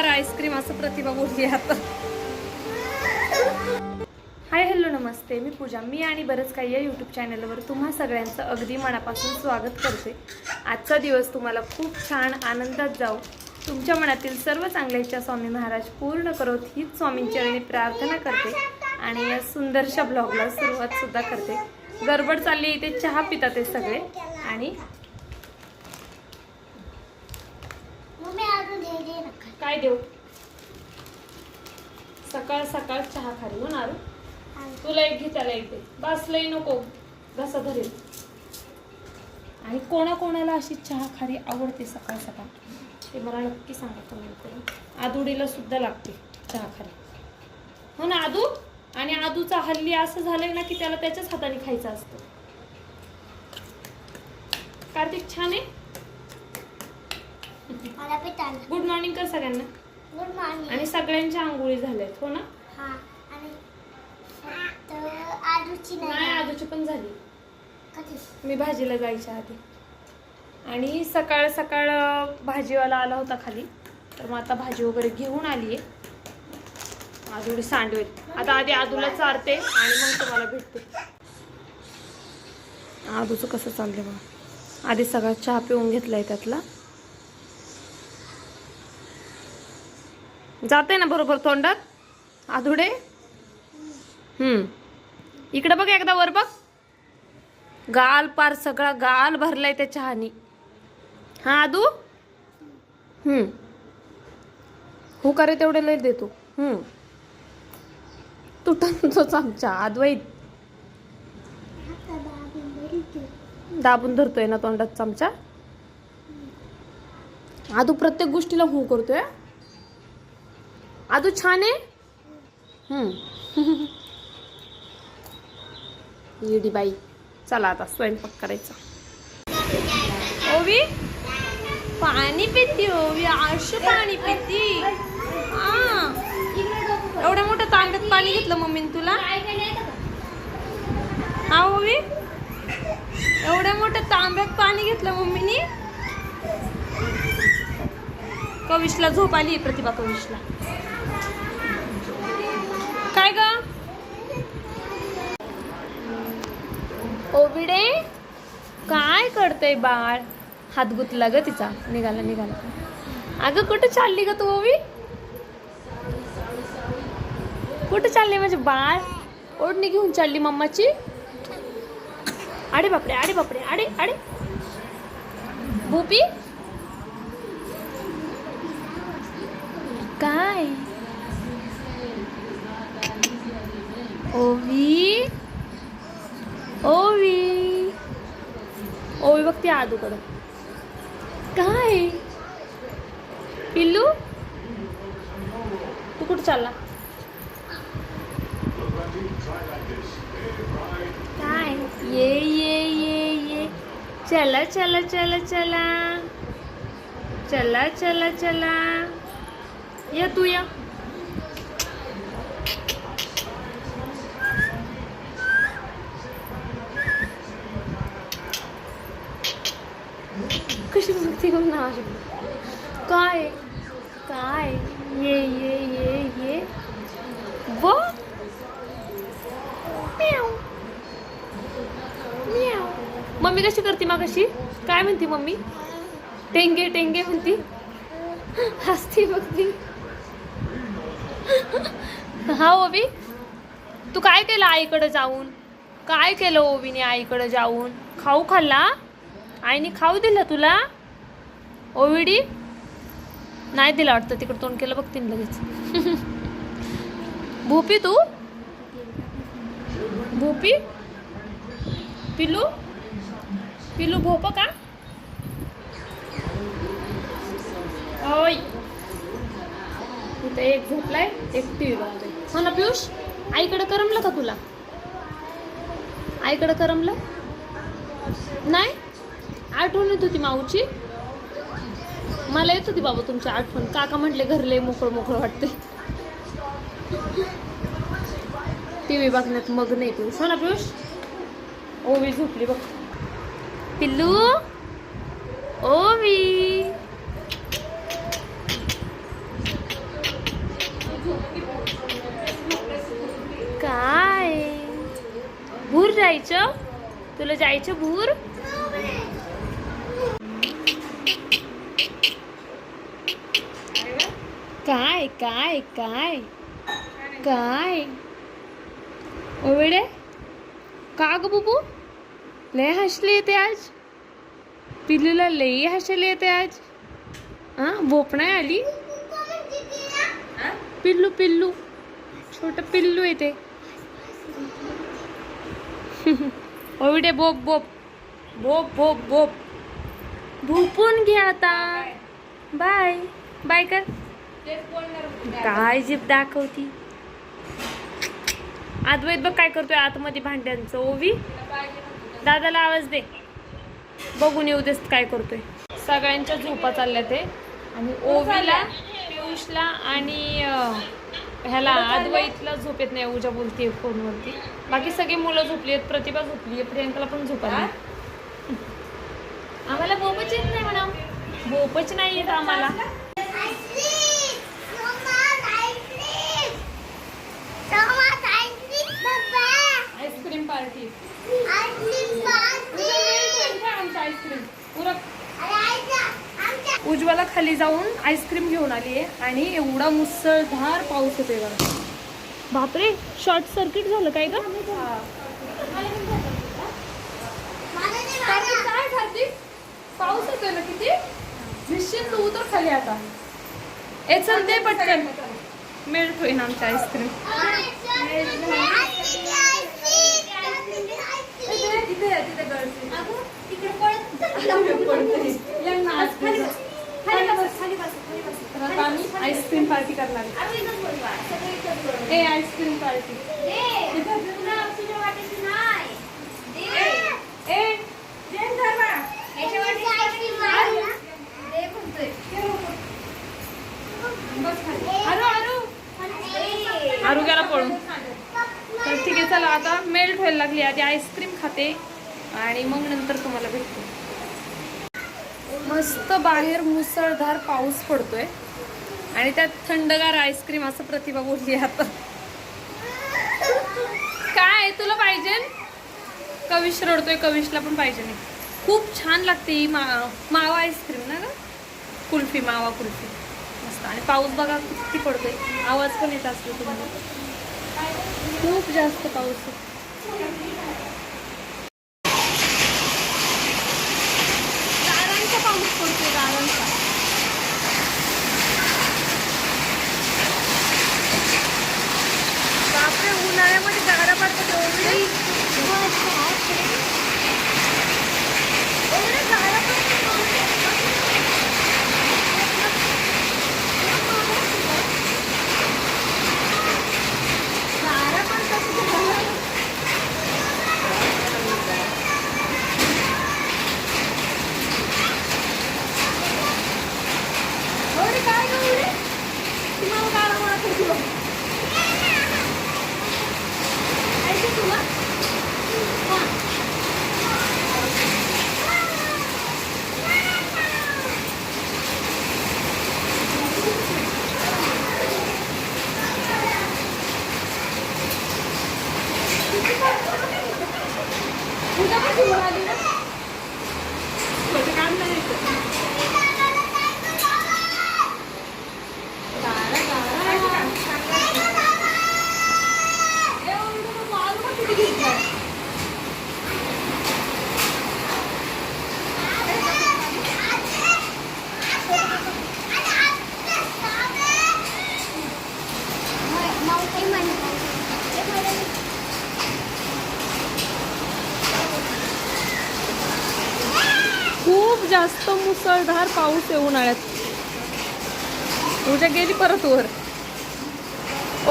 थंडगार आईस्क्रीम असं प्रतिभा बोलली आता. हाय हॅलो नमस्ते. मी पूजा. मी आणि बरंच काही या यूट्यूब चॅनलवर तुम्हा सगळ्यांचं अगदी मनापासून स्वागत करते. आजचा दिवस तुम्हाला खूप छान आनंदात जाऊ. तुमच्या मनातील सर्व चांगल्या इच्छा स्वामी महाराज पूर्ण करोत हीच स्वामींचरणी प्रार्थना करते आणि या सुंदरशा ब्लॉगला सुरुवात सुद्धा करते. गडबड चालली इथे चहा पितात ते सगळे. आणि मम्मी अजून हे दे ना खाली. काय देऊ? सकाळ सकाळ चहा खाली हो. आणि तुला एक घे त्याला एक दे. बस लई नको. घसा धरेल आणि कोणाकोणाला अशी चहा खारी आवडते सकाळ सकाळ? ते मला नक्की सांगा कमेंट करून. आदुडीला सुद्धा लागते चहा खारी. हो ना आदू? आणि आदूचा हल्ली असं झालंय ना की त्याला त्याच्याच हाताने खायचं असतं. कार्तिक छान आहे? मला गुड मॉर्निंग कर सगळ्यांना. गुड मॉर्निंग आणि सगळ्यांच्या आंघोळी झाल्यात हो ना? हा आणि नाही. आदूची पण झाली. कधी? मी भाजीला जायच्या आधी. आणि सकाळ सकाळ भाजीवाला आला होता खाली. तर मग आता भाजी वगैरे घेऊन आली आहे आदुडी सांडवेल आता आधी आदूला चारते आणि मग तुम्हाला भेटते. आदूचं कसं चाललंय बघा. आधी सगळा चहा पिऊन घेतलाय त्यातला. जाते ना बरोबर तोंडात? आधुडे? हम्म. इकडे बघ एकदा वर बघ. गाल पार सगळा गाल भरलाय त्या चहानी हा आदू? हम्म. हो का रे तेवढे लय देतो. हम्म. तुटतोच चमचा आदवाईत दाबून धरतोय ना तोंडात चमचा? आदू प्रत्येक गोष्टीला हो करतोय आदू छान आहे? येडी बाई. चला आता स्वयंपाक करायचा. ओवी? पाणी पिती ओवी आश पाणी पिती. एवढ्या मोठ्या तांब्यात पाणी घेतलं मम्मीने तुला? हा ओवी? एवढ्या मोठ्या तांब्यात पाणी घेतलं मम्मीने? कविशला झोप आली प्रतिभा कविशला काय ग ओबिडे? काय करतय बाळ? हात गुतला ग तिचा. निघाला निघाला. अगं कुठं चालली ग तू ओवी कुठं चालली माझे बाळ? ओढणी घेऊन चालली मम्माची? अरे बापरे अरे बापरे अरे अरे भूपी? काय? ओवी ओवी. ओवी बघते आदूकडं काय? पिल्लू? तू कुठं चालला? काय? ये ये ये ये. चला चला चला चला. चला चला चला. या तू या कशी बघते बघ ना माझी काय काय ये ये ये ये व म्याव म्याव मम्मी कशी करते मग कशी काय म्हणते मम्मी. टेंगे टेंगे म्हणती. हसती बघती. हा ओबी तू काय केलं आईकडं जाऊन? काय केलं ओबीने आईकडं जाऊन? खाऊ खाल्ला? आईने खाऊ दिलं तुला? ओविडी? नाही दिला वाटतं तिकडं तोंड केलं बघतीन ना लगेच. भूपी तू? भूपी? पिलू? पिलू भोप का? ओय. इथं एक झोपलाय एक टी व्ही बघतोय. हो ना पियुष आईकडे करमलं का तुला? आईकडे करमलं? नाही? आठवण येत होती माऊची? मला येत होती बाबा तुमची आठवण. काका म्हटले घरले मोकळं मोकळं वाटते टी व्ही बघण्यात मग नाही पियुष. हो ना पियुष? ओवी झोपली बघ. पिल्लू? ओवी? जायचं? तुला जायचं भूर? काय काय काय? काय? ओविडे? का ग बुबू? लय हसले येते आज. पिल्लूला लई हसायला येते आज. हा भोपणा आली? पिल्लू पिल्लू. छोट पिल्लू येते. ओविडे बोप बोप. बोप बोप बोप. भोपून घ्या आता. बाय. बाय कर. काय जीप दाखवती. अद्वैत बघ काय करतोय आतमध्ये भांड्यांचं. ओवी दादाला आवाज दे. बघून येऊ देस काय करतोय. सगळ्यांच्या झोपा चालल्या ते. आणि ओवीला पियुषला आणि ह्याला अद्वैतला झोप येत नाही उजा बोलते फोनवरती. बाकी सगळी मुलं झोपली आहेत प्रतिभा झोपली आहे प्रियंकाला पण झोप आली आम्हाला बोपच येत नाही म्हणा बोपच नाही येत आम्हाला. Ice cream party. आईस्क्रीम उज्ज्वला खाली जाऊन आईस्क्रीम घेऊन आली आहे आणि एवढा मुसळधार पाऊस होतोय बघा बापरे शॉर्ट सर्किट झालं काय ग काय पाऊस होतोय ना किती निश्चित तू तर खाली आता ए चल दे पटकन मेल्ट होईन आमच्या आईस्क्रीम तर आता आम्ही आईस्क्रीम पार्टी करणार आहे. ए आईस्क्रीम पार्टी गेला पळून. तर ठीक आहे चला आता मेल्ट व्हायला लागली. आधी आईस्क्रीम खाते. आणि मग नंतर तुम्हाला भेटते. मस्त बाहेर मुसळधार पाऊस पडतोय. आणि त्यात थंडगार आईस्क्रीम असं प्रतिभा बोलली आता. काय तुला पाहिजे? कविश रडतोय. कविशला पण पाहिजे नाही. खूप छान लागते ही मा मावा आईस्क्रीम ना ग? कुल्फी मावा कुल्फी. मस्त. आणि पाऊस बघा किती पडतोय. आवाज पण येत असतो तुम्हाला. खूप जास्त पाऊस आहे गारांचा पाऊस पडतोय गारांचा बापरे उन्हाळ्यामध्ये गारा पडतात एवढे एवढे गारा गारा पडतात एवढे काय गं एवढे तुम्हाला गारा म्हणत होती बघ. ऐकू तुला हां उद्या कशी बोलाली ना छोटे काम नाही येत. गारा, गारा. ए, एवढं माल मग किती घेतलाय? खूप जास्त मुसळधार पाऊस आहे उन्हाळ्यात उद्या गेली परत वर.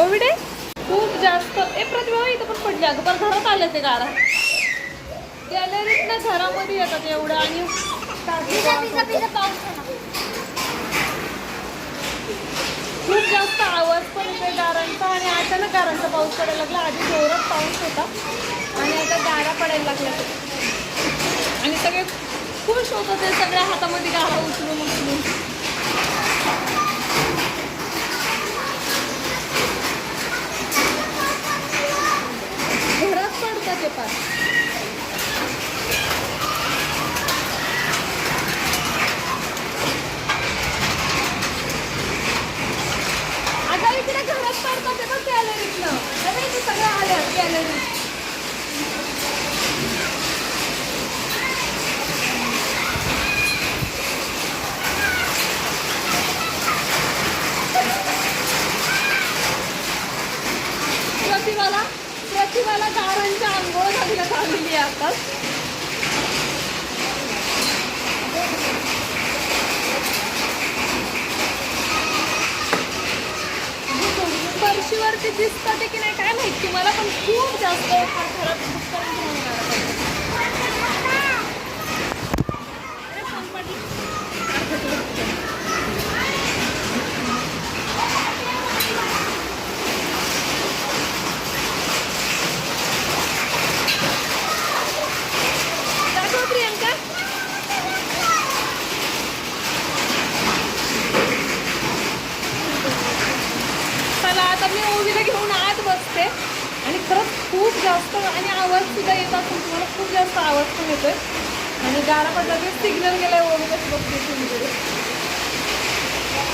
ओविडे? खूप जास्त. ए प्रतिभा इथं पण पडली. अगं पण घरात आलं ते गारा. गॅलरीत ना घरामध्ये येतात एवढं आणि खूप जास्त आवाज पण येतोय गारांचा आणि अचानक गारांचा पाऊस पडायला लागला. आधी जोरात पाऊस होता आणि आता गारा पडायला लागल्या. आणि सगळे खुश होतो ते सगळ्या हातामध्ये गाळा उचलून उचलून. घरात पडतं ते पाच सगळ्या आल्या कॅलरीत प्रतिभाला प्रतिभाला गारांच्या आंघोळ घालण्यात आलेली आहे आता. फरशीवरती दिसतात की नाही काय माहिती? मला पण खूप जास्त खरखरत भुक्कन घेऊन अरे फोन पडला. दाखव प्रियंका तर मी ओवीला घेऊन आत बसते. आणि खरंच खूप जास्त आणि आवाज सुद्धा येत असून तुम्हाला खूप जास्त आवाज पण येतोय. आणि गारा पण लगेच सिग्नल गेलाय ओवीलाच बघते तुम्ही.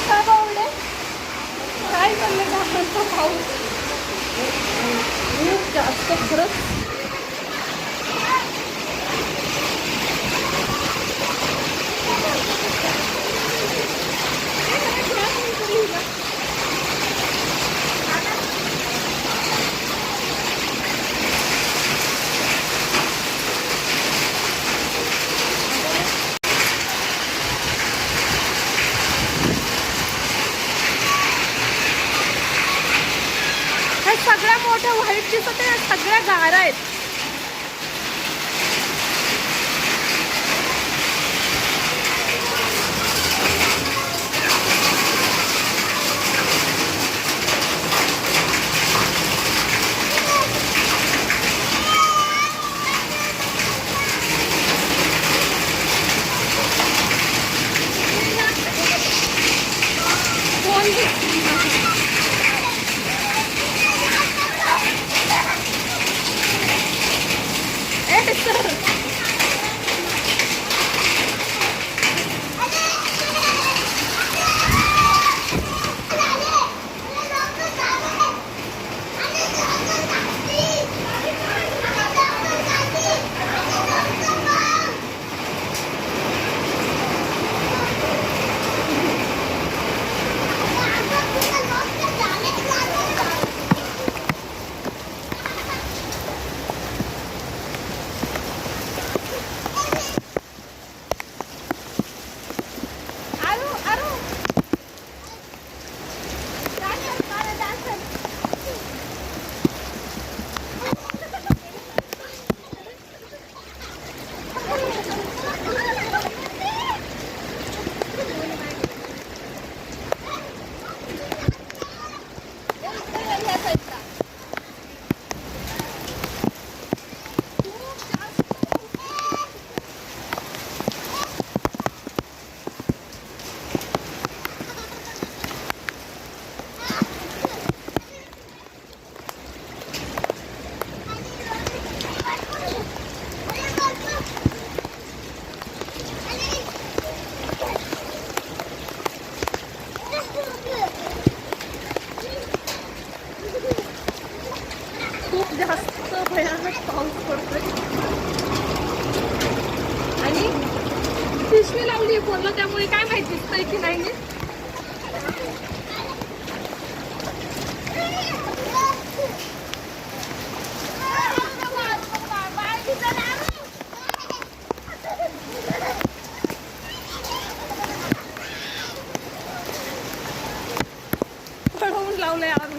काय बावडे काय चाललंय? गावांचा पाऊस. खूप जास्त खरंच ह्या सगळ्या मोठ्या व्हाईट दिसत आहे सगळ्या गारा आहेत. लावलंय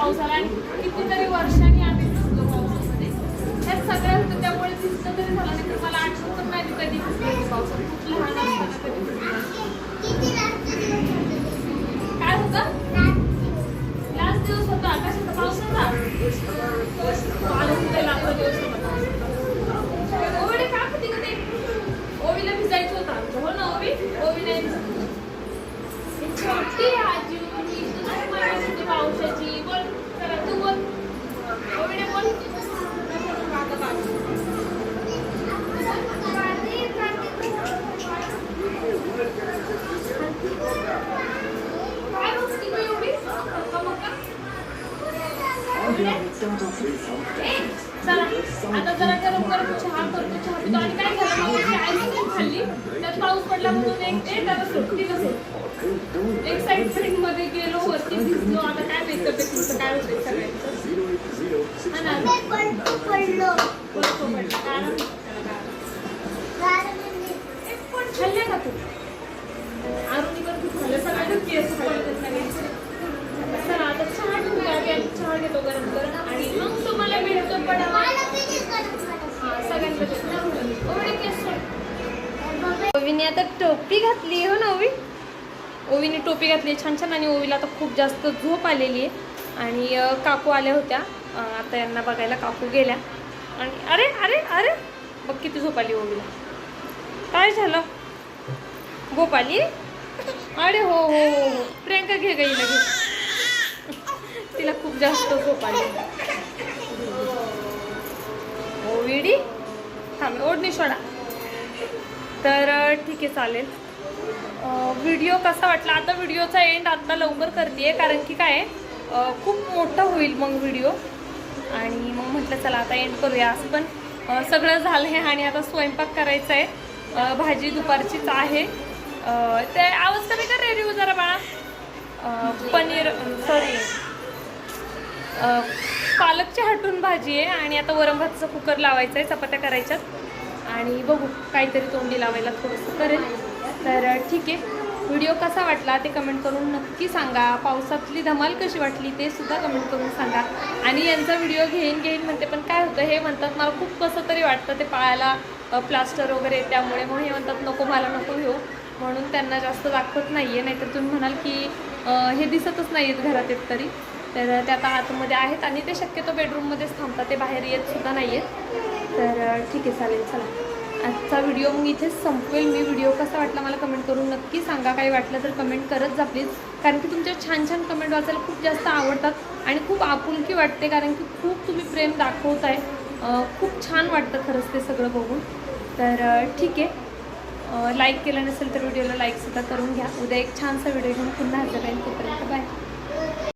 पावसाला आणि कितीतरी वर्षांनी आम्ही भिजलो पावसामध्ये. हे सगळ्या होतं त्यामुळे भिजलं तरी झालं नाही तर मला आठवत पण नाही कधी भिजले पावसात खूप लहान असताना कधी काय होतं? लास्ट दिवस होता आकाशाचा पाऊस होता? लाखो दिवस होता. ओवीने का होती का ते? ओवीला भिजायचं होतं. हो ना ओवी? ओवी नाही छोटी आजी होती पावसाची बोल चला तू बोल ओवीने बोल काय बघती गं एवढी? मक्का मक्का? ए, चला आता जरा गरम गरम चहा करतो चहा पितो. आणि काय झालं मग आईस्क्रीम खाल्ली. त्यात पाऊस पडला म्हणून एक ए त्याला सोड तिला मध्ये गेलो वरती भिजलो. आता काय मेकअप आहे तुमचं? काय होतं सगळ्यांचं? हा ना. आता टोपी घातली हो ना ओवी ओवीने टोपी घातली छान छान आणि ओवीला आता खूप जास्त झोप आलेली आहे. आणि काकू आल्या होत्या. आता यांना बघायला काकू गेल्या. आणि अरे अरे अरे बघ किती झोप आली ओवीला. काय झालं? गोपाली अरे हो हो हो हो. प्रियंका घे गई घे तिला खूप जास्त झोप आली. ओविडी थांब ओढणी सोडा. तर ठीक आहे चालेल. व्हिडिओ कसा वाटला? आता व्हिडिओचा एंड आत्ता लवकर करते कारण की काय खूप मोठा होईल मग व्हिडिओ. आणि मग म्हटलं चला आता एंड करूया असं पण सगळं झालं आहे आणि आता स्वयंपाक करायचा आहे भाजी दुपारचीच आहे. ते आवाज कमी कर रे जरा बाळा? पनीर सॉरी पालकची हटून भाजी आहे आणि आता वरम भातचा कुकर लावायचा आहे चपात्या करायच्यात. आणि बघू काहीतरी तोंडी लावायला थोडंसं करेल. तर ठीक आहे. व्हिडिओ कसा वाटला ते कमेंट करून नक्की सांगा. पावसातली धमाल कशी वाटली ते सुद्धा कमेंट करून सांगा. आणि यांचा व्हिडिओ घेईन घेईन म्हणते पण काय होतं हे म्हणतात मला खूप कसं तरी वाटतं ते पाळायला प्लास्टर वगैरे त्यामुळे. मग हे म्हणतात नको मला नको घेऊ. म्हणून त्यांना जास्त दाखवत नाही आहे नाहीतर तुम्ही म्हणाल की हे दिसतच नाही आहेत घरात येत तरी तर ते आता आतमध्ये आहेत आणि ते शक्यतो बेडरूममध्येच थांबतात. ते बाहेर येत सुद्धा नाही आहेत तर ठीक आहे चालेल चला. आजचा व्हिडिओ मग इथेच संपवेल. मी व्हिडिओ कसा वाटला मला कमेंट करून नक्की सांगा. काही वाटलं तर कमेंट करत जा प्लीज कारण की तुमच्या छान छान कमेंट वाचायला खूप जास्त आवडतात आणि खूप आपुलकी वाटते कारण की खूप तुम्ही प्रेम दाखवताय. आहे खूप छान वाटतं खरंच ते सगळं बघून. तर ठीक आहे. लाईक केलं नसेल तर व्हिडिओला लाईकसुद्धा करून घ्या. उद्या एक छानसा व्हिडिओ घेऊन पुन्हा हजर राहील तोपर्यंत. बाय